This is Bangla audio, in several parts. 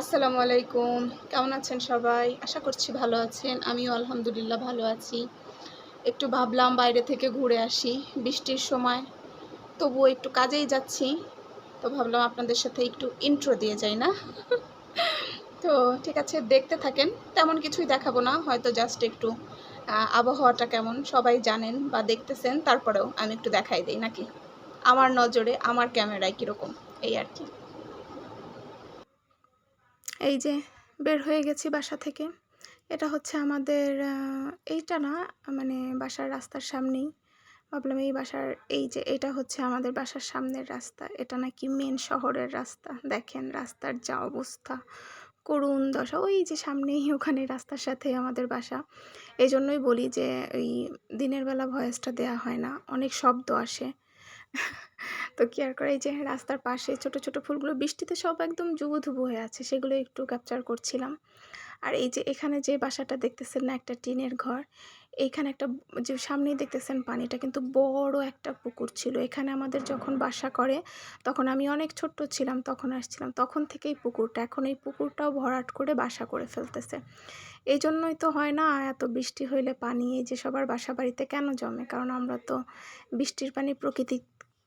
আসসালামু আলাইকুম। কেমন আছেন সবাই? আশা করছি ভালো আছেন। আমিও আলহামদুলিল্লাহ ভালো আছি। একটু ভাবলাম বাইরে থেকে ঘুরে আসি। বৃষ্টির সময় তবুও একটু কাজেই যাচ্ছি। তো ভাবলাম আপনাদের সাথে একটু ইন্ট্রো দিয়ে যাই, না? তো ঠিক আছে, দেখতে থাকেন। তেমন কিছুই দেখাবো না। হয়তো জাস্ট একটু আবহাওয়াটা কেমন সবাই জানেন বা দেখতেছেন। তারপরেও আমি একটু দেখাই দিই, নাকি? আমার নজরে, আমার ক্যামেরায় কীরকম? এই আর কি। এই যে বের হয়ে গেছি বাসা থেকে। এটা হচ্ছে আমাদের এইটা না মানে বাসার রাস্তার সামনেই। ভাবলাম এই বাসার, এই যে এটা হচ্ছে আমাদের বাসার সামনের রাস্তা। এটা নাকি মেন শহরের রাস্তা। দেখেন রাস্তার যা অবস্থা। করুণ দশা। ওই যে সামনেই ওখানে রাস্তার সাথে আমাদের বাসা। এই জন্যই বলি যে ওই দিনের বেলা ভয়েসটা দেয়া হয় না। অনেক শব্দ আসে। তো কি আর করে? এই যে রাস্তার পাশে ছোট ছোট ফুলগুলো, বৃষ্টিতে সব একদম ধুবু হয়ে আছে, সেগুলো একটু ক্যাপচার করছিলাম। আর এই যে এখানে যে বাসাটা দেখতেছেন না, একটা টিনের ঘর এইখানে একটা যে সামনেই দেখতেছেন পানিটা কিন্তু বড় একটা পুকুর ছিল। এখানে আমাদের যখন বাসা করে, তখন আমি অনেক ছোট্ট ছিলাম, তখন আসছিলাম, তখন থেকেই পুকুরটা, এখন এই পুকুরটাও ভরাট করে বাসা করে ফেলতেছে। এই জন্যই তো হয় না এত বৃষ্টি হইলে পানি, এই যে সবার বাসা বাড়িতে কেন জমে? কারণ আমরা তো বৃষ্টির পানি প্রকৃতি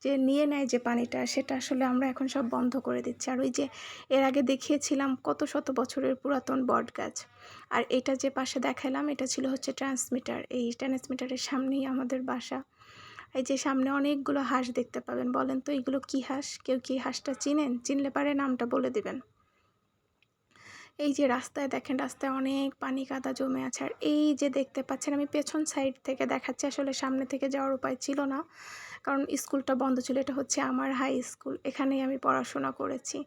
যে নিয়ে নেয় যে পানিটা, সেটা আসলে আমরা এখন সব বন্ধ করে দিচ্ছি। আর ওই যে এর আগে দেখিয়েছিলাম কত শত বছরের পুরাতন বট গাছ আর এটা যে পাশে দেখালাম, এটা ছিল হচ্ছে ট্রান্সমিটার। এই ট্রান্সমিটারের সামনেই আমাদের বাসা। এই যে সামনে অনেকগুলো হাঁস দেখতে পাবেন। বলেন তো এগুলো কী হাঁস? কেউ কি হাঁসটা চিনেন? চিনলে পারে নামটা বলে দিবেন। এই যে রাস্তায় দেখেন, রাস্তায় অনেক পানি কাদা জমে আছে। আর এই যে দেখতে পাচ্ছেন, আমি পেছন সাইড থেকে দেখাচ্ছি। আসলে সামনে থেকে যাওয়ার উপায় ছিল না। কারণ স্কুলটা বন্ধ ছিল, এটা হচ্ছে আমার হাই স্কুল এখানেই আমি পড়াশোনা করেছি।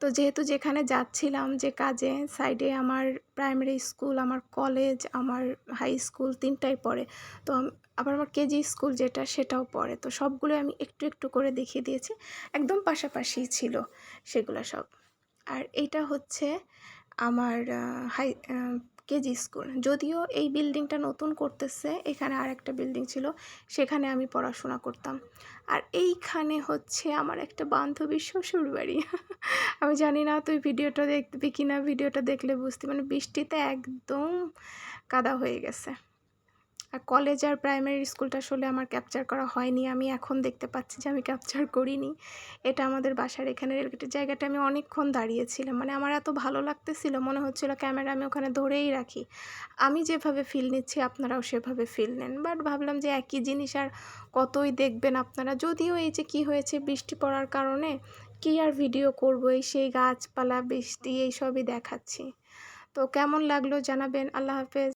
তো যেহেতু যেখানে যাচ্ছিলাম, যে কাজে সাইডে আমার প্রাইমারি স্কুল আমার কলেজ আমার হাই স্কুল তিনটাই পড়ে। তো আবার আমার কেজি স্কুল যেটা, সেটাও পড়ে। তো সবগুলো আমি একটু একটু করে দেখিয়ে দিয়েছি, একদম পাশাপাশিই ছিল সেগুলো সব। আর এইটা হচ্ছে আমার হাই কেজি স্কুল। যদিও এই বিল্ডিংটা নতুন করতেছে, এখানে আর একটা বিল্ডিং ছিল, সেখানে আমি পড়াশোনা করতাম। আর এইখানে হচ্ছে আমার একটা বান্ধবীর শ্বশুর বাড়ি আমি জানি না তুই ভিডিওটা দেখবি কি না ভিডিওটা দেখলে বুঝতে মানে বৃষ্টিতে একদম কাদা হয়ে গেছে। আর কলেজ আর প্রাইমারি স্কুলটা আসলে আমার ক্যাপচার করা হয়নি। আমি এখন দেখতে পাচ্ছি যে আমি ক্যাপচার করিনি। এটা আমাদের বাসার এখানে রেলগেটের জায়গাটা আমি অনেকক্ষণ দাঁড়িয়েছিলাম। মানে আমার এত ভালো লাগতেছিল, মনে হচ্ছিল ক্যামেরা আমি ওখানে ধরেই রাখি। আমি যেভাবে ফিল নিচ্ছি, আপনারাও সেভাবে ফিল নেন। বাট ভাবলাম যে একই জিনিস আর কতই দেখবেন আপনারা? যদিও এই যে কি হয়েছে বৃষ্টি পড়ার কারণে কি আর ভিডিও করব? এই সেই গাছপালা, বৃষ্টি, এই সবই দেখাচ্ছি। তো কেমন লাগল জানাবেন। আল্লাহ হাফেজ।